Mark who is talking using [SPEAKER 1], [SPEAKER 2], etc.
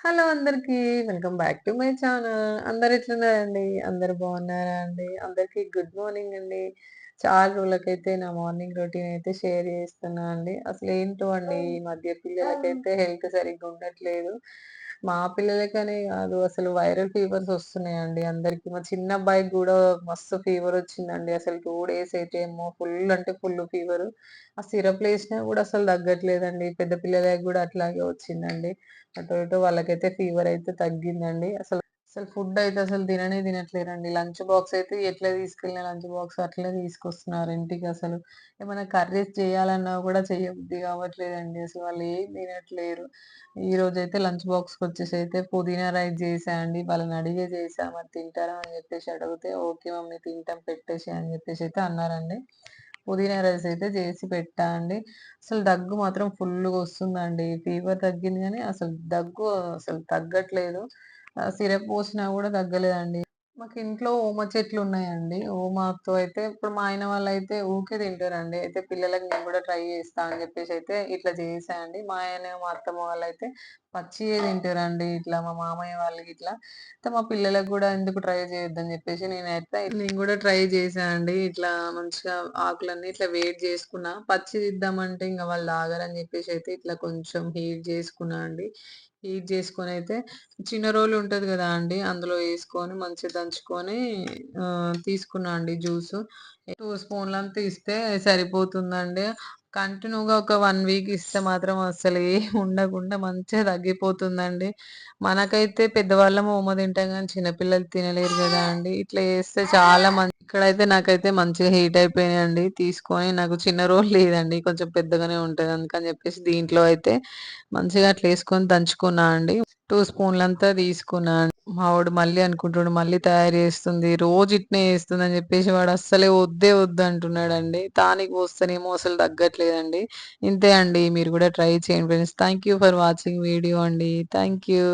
[SPEAKER 1] Hello అందరికీ. Welcome back to my channel. అందరు ఎట్లున్నారండి? అందరూ బాగున్నారా అండి? అందరికీ గుడ్ మార్నింగ్ అండి. చాలా రోజులకైతే నా మార్నింగ్ రొటీన్ అయితే షేర్ చేస్తున్నా అండి. అసలేంటో అండి ఈ మధ్య పిల్లలకైతే హెల్త్ సరిగ్గా ఉండట్లేదు. మా పిల్లలకనే కాదు అసలు వైరల్ ఫీవర్స్ వస్తున్నాయండి అందరికి. మా చిన్న అబ్బాయికి కూడా మస్తు ఫీవర్ వచ్చిందండి. అసలు టూ డేస్ అయితే ఏమో ఫుల్ అంటే ఫుల్ ఫీవర్ ఆ సిరప్‌లేసినా కూడా అసలు తగ్గట్లేదండి. పెద్ద పిల్లలకి కూడా అట్లాగే వచ్చిందండి. అటు ఇటు వాళ్ళకైతే ఫీవర్ అయితే తగ్గిందండి. అసలు అసలు ఫుడ్ అయితే అసలు తిననే తినట్లేరండి. లంచ్ బాక్స్ అయితే ఎట్లా తీసుకెళ్ళిన లంచ్ బాక్స్ అట్లే తీసుకొస్తున్నారు ఇంటికి అసలు. ఏమైనా కర్రీస్ చేయాలన్నా కూడా చేయబుద్ధి కావట్లేదండి. అసలు వాళ్ళు ఏం తినట్లేరు. ఈరోజైతే లంచ్ బాక్స్కి వచ్చేసి అయితే పుదీనా రైస్ చేశా అండి. వాళ్ళని అడిగే చేసాం మరి తింటారా అని చెప్పేసి అడిగితే, "ఓకే మమ్మీ తింటాం పెట్టేసి అని చెప్పేసి అయితే అన్నారండి. పుదీనా రైస్ అయితే చేసి పెట్టా అండి. అసలు దగ్గు మాత్రం ఫుల్గా వస్తుందండి. ఫీవర్ తగ్గింది కానీ అసలు దగ్గు అసలు తగ్గట్లేదు. సిరప్ పోసినా కూడా తగ్గలేదండి. మాకు ఇంట్లో ఓమ చెట్లున్నాయండి. ఓమాతో అయితే ఇప్పుడు మా ఆయన వాళ్ళైతే ఊకే తింటారండి. అయితే పిల్లలకి నేను కూడా ట్రై చేస్తా అని చెప్పేసి అయితే ఇట్లా చేసాయండి అండి. మా ఆయన, మా అత్తమ్మ వాళ్ళైతే పచ్చి తింటారండి. ఇట్లా మా మామయ్య వాళ్ళకి ఇట్లా అయితే మా పిల్లలకు కూడా ఎందుకు ట్రై చేయొద్దని చెప్పేసి నేనైతే నేను కూడా ట్రై చేశా అండి. ఇట్లా మంచిగా ఆకులన్నీ ఇట్లా వేట్ చేసుకున్నా. పచ్చి ఇద్దామంటే ఇంకా వాళ్ళు తాగరని చెప్పేసి అయితే ఇట్లా కొంచెం హీట్ చేసుకున్నా అండి. హీట్ అయితే చిన్న రోలు ఉంటుంది కదా అండి అందులో వేసుకొని మంచిగా దంచుకొని తీసుకున్నా అండి జ్యూసు. 2 స్పూన్లంతా ఇస్తే సరిపోతుందండి. కంటిన్యూగా ఒక వన్ వీక్ ఇస్తే మాత్రం అస్సలు ఏం ఉండకుండా మంచిగా తగ్గిపోతుందండి. మనకైతే పెద్దవాళ్ళం ఉమ్మ తింటాం కానీ చిన్నపిల్లలు తినలేరు కదా అండి ఇట్లా చేస్తే చాలా మంచి ఇక్కడైతే నాకైతే మంచిగా హీట్ అయిపోయినాయండి. తీసుకొని నాకు చిన్న రోల్ లేదండి. కొంచెం పెద్దగానే ఉంటుంది అందుకని చెప్పేసి దీంట్లో అయితే మంచిగా అట్లా వేసుకొని దంచుకున్నా అండి. టూ స్పూన్లంతా మా మావోడు మళ్ళీ అనుకుంటుండు మళ్ళీ తయారు చేస్తుంది. రోజు ఇట్నే చేస్తుందని చెప్పేసి వాడు అస్సలే వద్దే వద్దు అంటున్నాడండి తానికి పోస్తేనేమో అసలు తగ్గట్లేదండి. ఇంతే అండి. మీరు కూడా ట్రై చేయండి friends. Thank you for watching video అండి. Thank you.